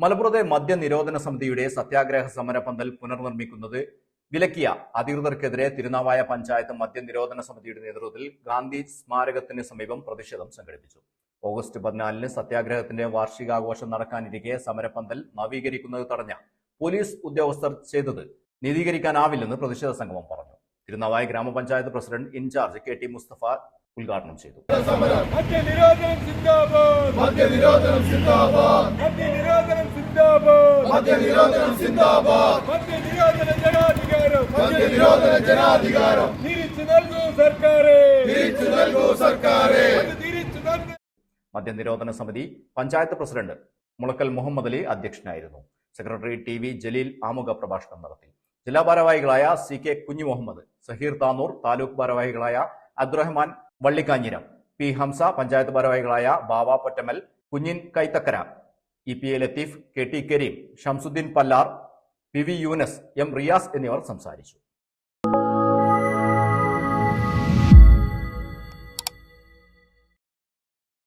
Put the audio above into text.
മലപ്പുറത്തെ മദ്യനിരോധന സമിതിയുടെ സത്യാഗ്രഹ സമര പന്തൽ പുനർനിർമ്മിക്കുന്നത് വിലക്കിയ അധികൃതർക്കെതിരെ തിരുനാവായ പഞ്ചായത്ത് മദ്യനിരോധന സമിതിയുടെ നേതൃത്വത്തിൽ ഗാന്ധി സ്മാരകത്തിന് സമീപം പ്രതിഷേധം സംഘടിപ്പിച്ചു. ഓഗസ്റ്റ് പതിനാലിന് സത്യാഗ്രഹത്തിന്റെ വാർഷികാഘോഷം നടക്കാനിരിക്കെ സമരപന്തൽ നവീകരിക്കുന്നത് തടഞ്ഞ പോലീസ് ഉദ്യോഗസ്ഥർ ചെയ്തത് നീതീകരിക്കാനാവില്ലെന്ന് പ്രതിഷേധ സംഗമം പറഞ്ഞു. തിരുനാവായ ഗ്രാമപഞ്ചായത്ത് president incharge K T Mustafa ഉദ്ഘാടനം ചെയ്തു. സിന്ദാബാദ്. സിന്ദാബാദ്. മദ്യനിരോധന ജനാധികാരം. ജനാധികാരം. തിരിച്ചു നൽകൂ സർക്കാരെ. തിരിച്ചു നൽകൂ സർക്കാരെ. മദ്യനിരോധന സമിതി പഞ്ചായത്ത് പ്രസിഡന്റ് മുളക്കൽ മുഹമ്മദ് അലി അധ്യക്ഷനായിരുന്നു. സെക്രട്ടറി ടി വി ജലീൽ ആമുഖ പ്രഭാഷണം നടത്തി. ജില്ലാ ഭാരവാഹികളായ സി കെ കുഞ്ഞു മുഹമ്മദ് സഹീർ താനൂർ താലൂക്ക് ഭാരവാഹികളായ അബ്ദുറഹ്മാൻ വള്ളിക്കാഞ്ഞിരം പി ഹംസ പഞ്ചായത്ത് ഭാരവാഹികളായ Bava Pottamal Kunjin Kaithakkara E P A Latheef K T Kareem Shamsuddeen Pallar P V Yunus M Riyaz എന്നിവർ സംസാരിച്ചു.